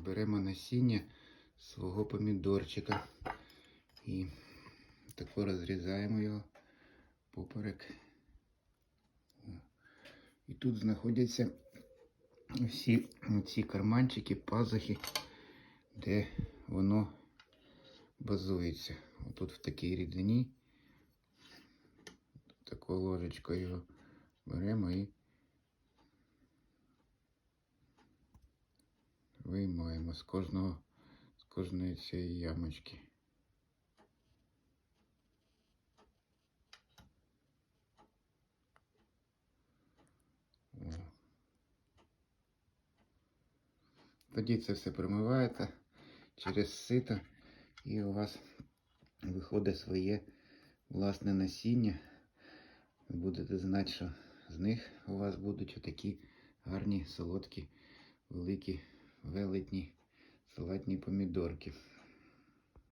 беремо насіння свого помідорчика і тако розрізаємо його поперек. І тут знаходяться всі ці карманчики, пазухи, де воно базується. Отут в такій рідині. Такою ложечкою його беремо і виймаємо з кожного, з кожної цієї ямочки. Тоді це все промиваєте через сито і у вас виходить своє власне насіння. Ви будете знати, що з них у вас будуть отакі гарні, солодкі, великі, велетні салатні помідорки.